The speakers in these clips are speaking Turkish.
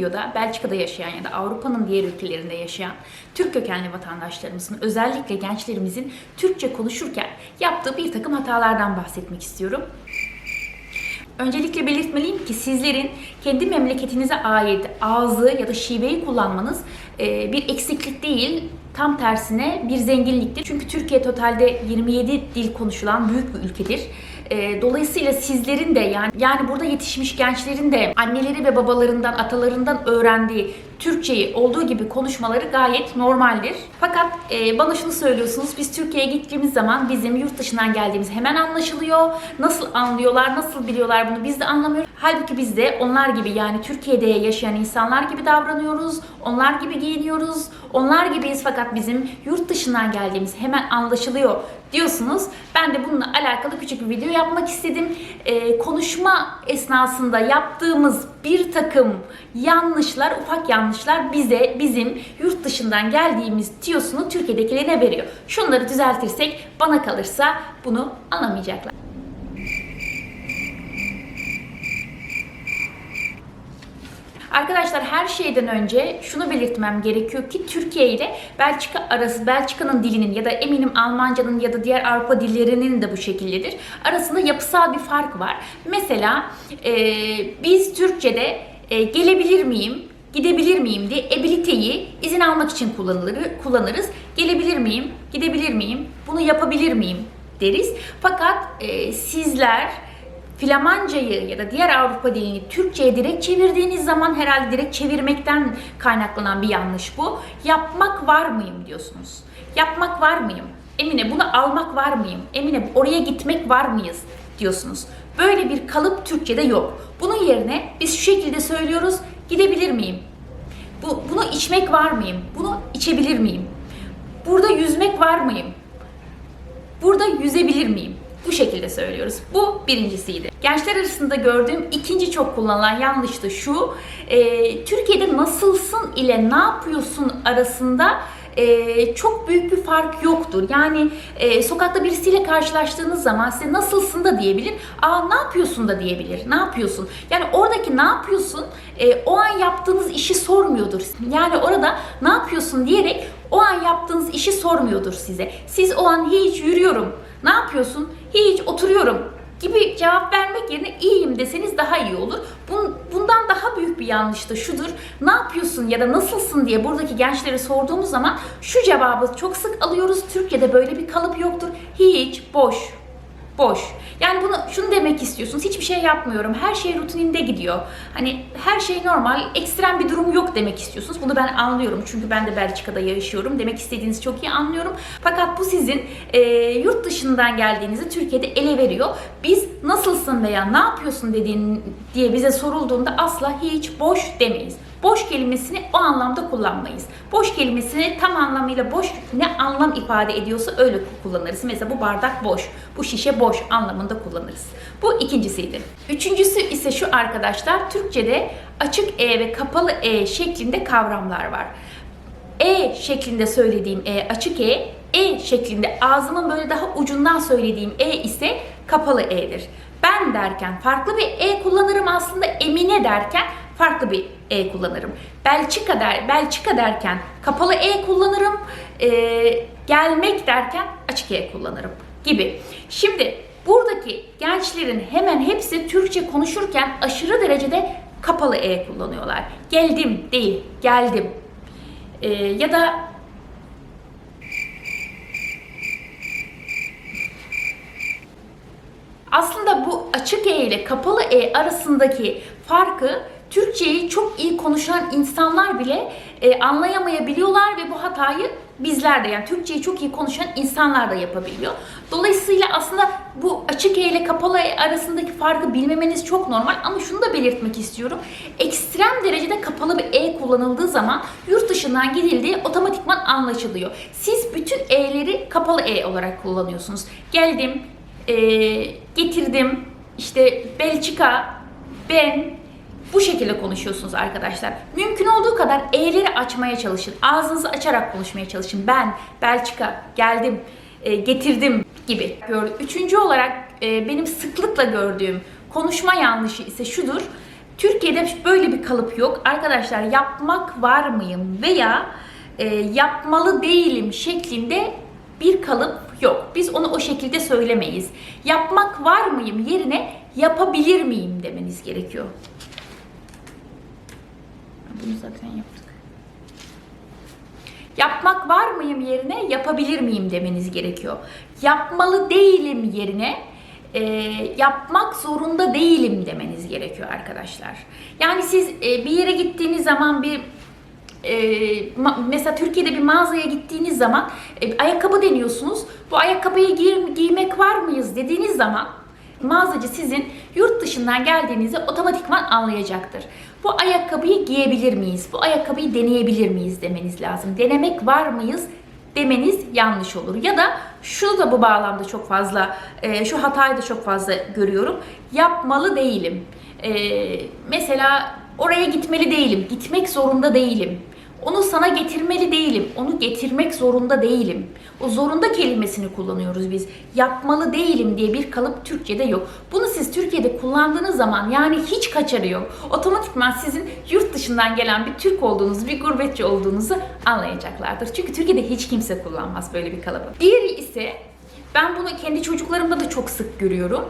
videoda Belçika'da yaşayan ya da Avrupa'nın diğer ülkelerinde yaşayan Türk kökenli vatandaşlarımızın özellikle gençlerimizin Türkçe konuşurken yaptığı bir takım hatalardan bahsetmek istiyorum. Öncelikle belirtmeliyim ki sizlerin kendi memleketinize ait ağzı ya da şiveyi kullanmanız e, bir eksiklik değil, tam tersine bir zenginliktir. Çünkü Türkiye totalde 27 dil konuşulan büyük bir ülkedir. E, Dolayısıyla sizlerin de yani yani burada yetişmiş gençlerin de anneleri ve babalarından, atalarından öğrendiği Türkçeyi olduğu gibi konuşmaları gayet normaldir. Fakat e, bana şunu söylüyorsunuz, biz Türkiye'ye gittiğimiz zaman bizim yurt dışından geldiğimiz hemen anlaşılıyor. Nasıl anlıyorlar, nasıl biliyorlar bunu biz de anlamıyoruz. Halbuki biz de onlar gibi yani Türkiye'de yaşayan insanlar gibi davranıyoruz, onlar gibi giyiniyoruz, onlar gibiyiz fakat bizim yurt dışından geldiğimiz hemen anlaşılıyor diyorsunuz. Ben de bununla alakalı küçük bir video yapmak istedim. Ee, konuşma esnasında yaptığımız bir takım yanlışlar, ufak yanlışlar bize bizim yurt dışından geldiğimiz tiyosunu Türkiye'dekilerine veriyor. Şunları düzeltirsek bana kalırsa bunu anlamayacaklar. Arkadaşlar her şeyden önce şunu belirtmem gerekiyor ki Türkiye ile Belçika arası Belçika'nın dilinin ya da eminim Almanca'nın ya da diğer Avrupa dillerinin de bu şekildedir. Arasında yapısal bir fark var. Mesela e, biz Türkçe'de e, gelebilir miyim, gidebilir miyim diye abiliteyi izin almak için kullanılır, kullanırız. Gelebilir miyim, gidebilir miyim, bunu yapabilir miyim deriz. Fakat e, sizler Flamancayı ya da diğer Avrupa dilini Türkçe'ye direkt çevirdiğiniz zaman herhalde direkt çevirmekten kaynaklanan bir yanlış bu. Yapmak var mıyım diyorsunuz. Yapmak var mıyım? Emine bunu almak var mıyım? Emine oraya gitmek var mıyız diyorsunuz. Böyle bir kalıp Türkçe'de yok. Bunun yerine biz şu şekilde söylüyoruz. Gidebilir miyim? Bu, bunu içmek var mıyım? Bunu içebilir miyim? Burada yüzmek var mıyım? Burada yüzebilir miyim? Bu şekilde söylüyoruz. Bu birincisiydi. Gençler arasında gördüğüm ikinci çok kullanılan yanlış da şu. e, Türkiye'de nasılsın ile ne yapıyorsun arasında e, çok büyük bir fark yoktur. Yani e, sokakta birisiyle karşılaştığınız zaman size nasılsın da diyebilir. Aa ne yapıyorsun da diyebilir. Ne yapıyorsun? Yani oradaki ne yapıyorsun e, o an yaptığınız işi sormuyordur. Yani orada ne yapıyorsun diyerek o an yaptığınız işi sormuyordur size. Siz o an hiç yürüyorum. Ne yapıyorsun? Hiç oturuyorum gibi cevap vermek yerine iyiyim deseniz daha iyi olur. Bun- Bundan daha büyük bir yanlış da şudur. Ne yapıyorsun ya da nasılsın diye buradaki gençlere sorduğumuz zaman şu cevabı çok sık alıyoruz. Türkiye'de böyle bir kalıp yoktur. Hiç, boş, boş. Yani bunu şunu demek istiyorsunuz. Hiçbir şey yapmıyorum. Her şey rutininde gidiyor. Hani her şey normal. Ekstrem bir durum yok demek istiyorsunuz. Bunu ben anlıyorum. Çünkü ben de Belçika'da yaşıyorum. Demek istediğinizi çok iyi anlıyorum. Fakat bu sizin e, yurt dışından geldiğinizi Türkiye'de ele veriyor. Biz nasılsın veya ne yapıyorsun dediğin diye bize sorulduğunda asla hiç boş demeyiz. Boş kelimesini o anlamda kullanmayız. Boş kelimesini tam anlamıyla boş ne anlam ifade ediyorsa öyle kullanırız. Mesela bu bardak boş, bu şişe boş anlamında kullanırız. Bu ikincisiydi. Üçüncüsü ise şu arkadaşlar, Türkçe'de açık E ve kapalı E şeklinde kavramlar var. E şeklinde söylediğim E açık E, E şeklinde ağzımın böyle daha ucundan söylediğim E ise kapalı E'dir. Ben derken farklı bir E kullanırım aslında Emine derken farklı bir E kullanırım. Belçika der, Belçika derken kapalı E kullanırım. Ee, gelmek derken açık E kullanırım gibi. Şimdi buradaki gençlerin hemen hepsi Türkçe konuşurken aşırı derecede kapalı E kullanıyorlar. Geldim değil, geldim. Ee, ya da aslında bu açık E ile kapalı E arasındaki farkı Türkçeyi çok iyi konuşan insanlar bile e, anlayamayabiliyorlar ve bu hatayı bizler de yani Türkçeyi çok iyi konuşan insanlar da yapabiliyor. Dolayısıyla aslında bu açık E ile kapalı E arasındaki farkı bilmemeniz çok normal ama şunu da belirtmek istiyorum. Ekstrem derecede kapalı bir E kullanıldığı zaman yurt dışından gidildiği otomatikman anlaşılıyor. Siz bütün E'leri kapalı E olarak kullanıyorsunuz. Geldim, e, getirdim, işte Belçika, ben, bu şekilde konuşuyorsunuz arkadaşlar. Mümkün olduğu kadar E'leri açmaya çalışın. Ağzınızı açarak konuşmaya çalışın. Ben, Belçika, geldim, e, getirdim gibi. Üçüncü olarak e, benim sıklıkla gördüğüm konuşma yanlışı ise şudur. Türk Türkiye'de böyle bir kalıp yok. Arkadaşlar yapmak var mıyım veya e, yapmalı değilim şeklinde bir kalıp yok. Biz onu o şekilde söylemeyiz. Yapmak var mıyım yerine yapabilir miyim demeniz gerekiyor. Bunu zaten yaptık. Yapmak var mıyım yerine yapabilir miyim demeniz gerekiyor. Yapmalı değilim yerine e, yapmak zorunda değilim demeniz gerekiyor arkadaşlar. Yani siz e, bir yere gittiğiniz zaman bir e, ma- mesela Türkiye'de bir mağazaya gittiğiniz zaman e, ayakkabı deniyorsunuz. Bu ayakkabıyı giy- giymek var mıyız dediğiniz zaman mağazacı sizin yurt dışından geldiğinizi otomatikman anlayacaktır. Bu ayakkabıyı giyebilir miyiz? Bu ayakkabıyı deneyebilir miyiz demeniz lazım. Denemek var mıyız demeniz yanlış olur. Ya da şunu da bu bağlamda çok fazla, e, şu hatayı da çok fazla görüyorum. Yapmalı değilim. E, mesela oraya gitmeli değilim. Gitmek zorunda değilim. Onu sana getirmeli değilim. Onu getirmek zorunda değilim. O zorunda kelimesini kullanıyoruz biz. Yapmalı değilim diye bir kalıp Türkçe'de yok. Bunu siz Türkiye'de kullandığınız zaman yani hiç kaçarı yok. Otomatikman sizin yurt dışından gelen bir Türk olduğunuzu, bir gurbetçi olduğunuzu anlayacaklardır. Çünkü Türkiye'de hiç kimse kullanmaz böyle bir kalıbı. Diğeri ise ben bunu kendi çocuklarımda da çok sık görüyorum.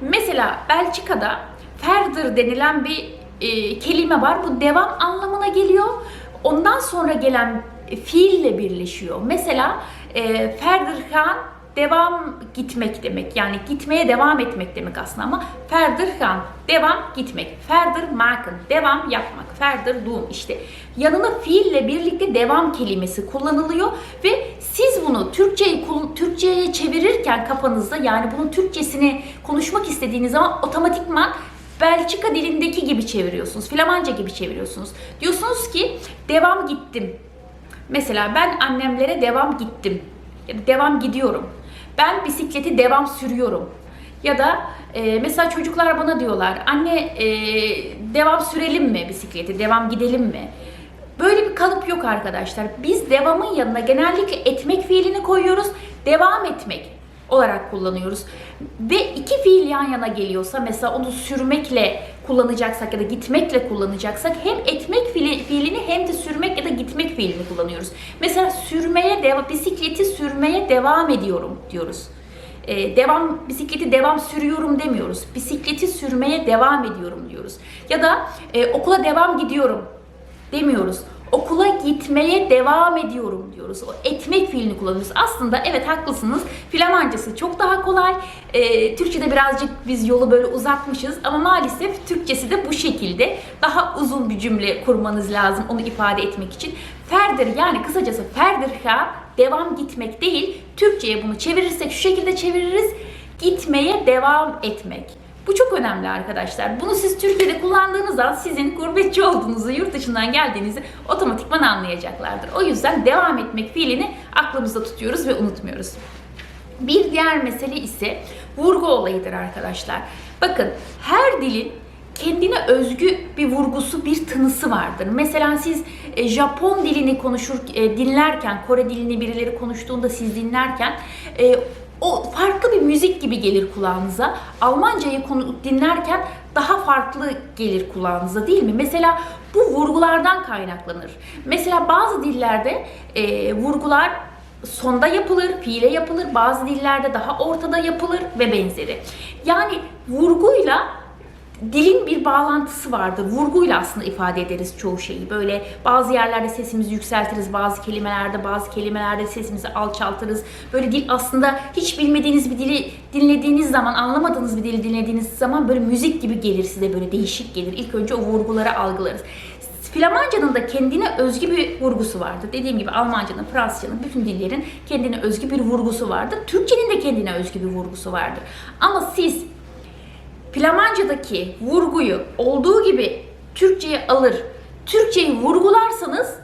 Mesela Belçika'da ferdir denilen bir e, kelime var. Bu devam anlamına geliyor. Ondan sonra gelen fiille birleşiyor. Mesela e, ferdirhan devam gitmek demek. Yani gitmeye devam etmek demek aslında ama ferdirhan devam gitmek. Ferdir maken devam yapmak. Ferdir doom işte. Yanına fiille birlikte devam kelimesi kullanılıyor ve siz bunu Türkçe'ye Türkçe'ye çevirirken kafanızda yani bunun Türkçesini konuşmak istediğiniz zaman otomatikman Belçika dilindeki gibi çeviriyorsunuz. Flamanca gibi çeviriyorsunuz. Diyorsunuz ki devam gittim. Mesela ben annemlere devam gittim. Devam gidiyorum. Ben bisikleti devam sürüyorum. Ya da e, mesela çocuklar bana diyorlar anne e, devam sürelim mi bisikleti, devam gidelim mi? Böyle bir kalıp yok arkadaşlar. Biz devamın yanına genellikle etmek fiilini koyuyoruz. Devam etmek olarak kullanıyoruz. Ve iki fiil yan yana geliyorsa mesela onu sürmekle kullanacaksak ya da gitmekle kullanacaksak hem etmek fiili- fiilini hem de sürmek ya da gitmek fiilini kullanıyoruz. Mesela sürmeye devam, bisikleti sürmeye devam ediyorum diyoruz. Ee, devam bisikleti devam sürüyorum demiyoruz. Bisikleti sürmeye devam ediyorum diyoruz. Ya da e, okula devam gidiyorum demiyoruz. Okula gitmeye devam ediyorum diyoruz. O etmek fiilini kullanıyoruz. Aslında evet haklısınız. Flamancası çok daha kolay. Ee, Türkçe'de birazcık biz yolu böyle uzatmışız ama maalesef Türkçesi de bu şekilde. Daha uzun bir cümle kurmanız lazım onu ifade etmek için. Ferdir yani kısacası ferdirha devam gitmek değil. Türkçe'ye bunu çevirirsek şu şekilde çeviririz. Gitmeye devam etmek. Bu çok önemli arkadaşlar. Bunu siz Türkiye'de kullandığınız zaman sizin gurbetçi olduğunuzu, yurt dışından geldiğinizi otomatikman anlayacaklardır. O yüzden devam etmek fiilini aklımızda tutuyoruz ve unutmuyoruz. Bir diğer mesele ise vurgu olayıdır arkadaşlar. Bakın her dilin kendine özgü bir vurgusu, bir tınısı vardır. Mesela siz e, Japon dilini konuşur, e, dinlerken, Kore dilini birileri konuştuğunda siz dinlerken e, o farklı bir müzik gibi gelir kulağınıza. Almancayı konu dinlerken daha farklı gelir kulağınıza değil mi? Mesela bu vurgulardan kaynaklanır. Mesela bazı dillerde e, vurgular sonda yapılır, fiile yapılır. Bazı dillerde daha ortada yapılır ve benzeri. Yani vurguyla dilin bir bağlantısı vardır. Vurguyla aslında ifade ederiz çoğu şeyi. Böyle bazı yerlerde sesimizi yükseltiriz, bazı kelimelerde, bazı kelimelerde sesimizi alçaltırız. Böyle dil aslında hiç bilmediğiniz bir dili dinlediğiniz zaman, anlamadığınız bir dili dinlediğiniz zaman böyle müzik gibi gelir size böyle değişik gelir. İlk önce o vurguları algılarız. Flamancanın da kendine özgü bir vurgusu vardır. Dediğim gibi Almancanın, Fransızcanın, bütün dillerin kendine özgü bir vurgusu vardır. Türkçenin de kendine özgü bir vurgusu vardır. Ama siz Flamanca'daki vurguyu olduğu gibi Türkçe'ye alır, Türkçeyi vurgularsanız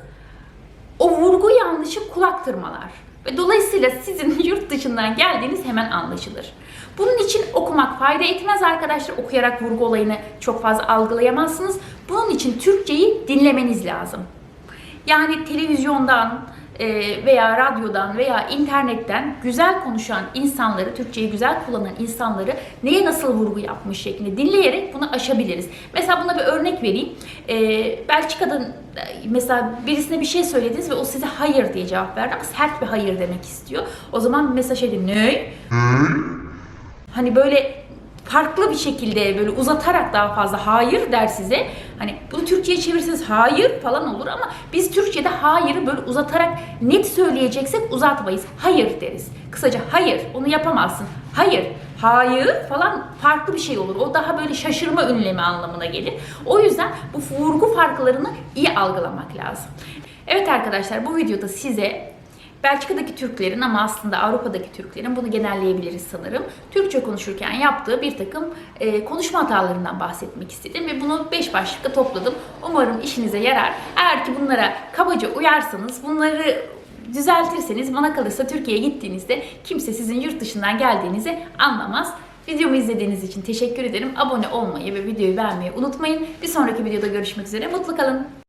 o vurgu yanlışı kulak tırmalar. Ve dolayısıyla sizin yurt dışından geldiğiniz hemen anlaşılır. Bunun için okumak fayda etmez arkadaşlar. Okuyarak vurgu olayını çok fazla algılayamazsınız. Bunun için Türkçeyi dinlemeniz lazım. Yani televizyondan, veya radyodan veya internetten güzel konuşan insanları, Türkçeyi güzel kullanan insanları neye nasıl vurgu yapmış şeklinde dinleyerek bunu aşabiliriz. Mesela buna bir örnek vereyim. E, Belçika'da e, mesela birisine bir şey söylediniz ve o size hayır diye cevap verdi ama sert bir hayır demek istiyor. O zaman mesela şey diyeyim, ne? Hani böyle farklı bir şekilde böyle uzatarak daha fazla hayır der size. Hani bunu Türkçe'ye çevirirseniz hayır falan olur ama biz Türkçe'de hayırı böyle uzatarak net söyleyeceksek uzatmayız. Hayır deriz. Kısaca hayır onu yapamazsın. Hayır. Hayır falan farklı bir şey olur. O daha böyle şaşırma ünlemi anlamına gelir. O yüzden bu vurgu farklarını iyi algılamak lazım. Evet arkadaşlar bu videoda size Belçika'daki Türklerin ama aslında Avrupa'daki Türklerin bunu genelleyebiliriz sanırım. Türkçe konuşurken yaptığı bir takım e, konuşma hatalarından bahsetmek istedim ve bunu 5 başlıkta topladım. Umarım işinize yarar. Eğer ki bunlara kabaca uyarsanız, bunları düzeltirseniz bana kalırsa Türkiye'ye gittiğinizde kimse sizin yurt dışından geldiğinizi anlamaz. Videomu izlediğiniz için teşekkür ederim. Abone olmayı ve videoyu beğenmeyi unutmayın. Bir sonraki videoda görüşmek üzere. Mutlu kalın.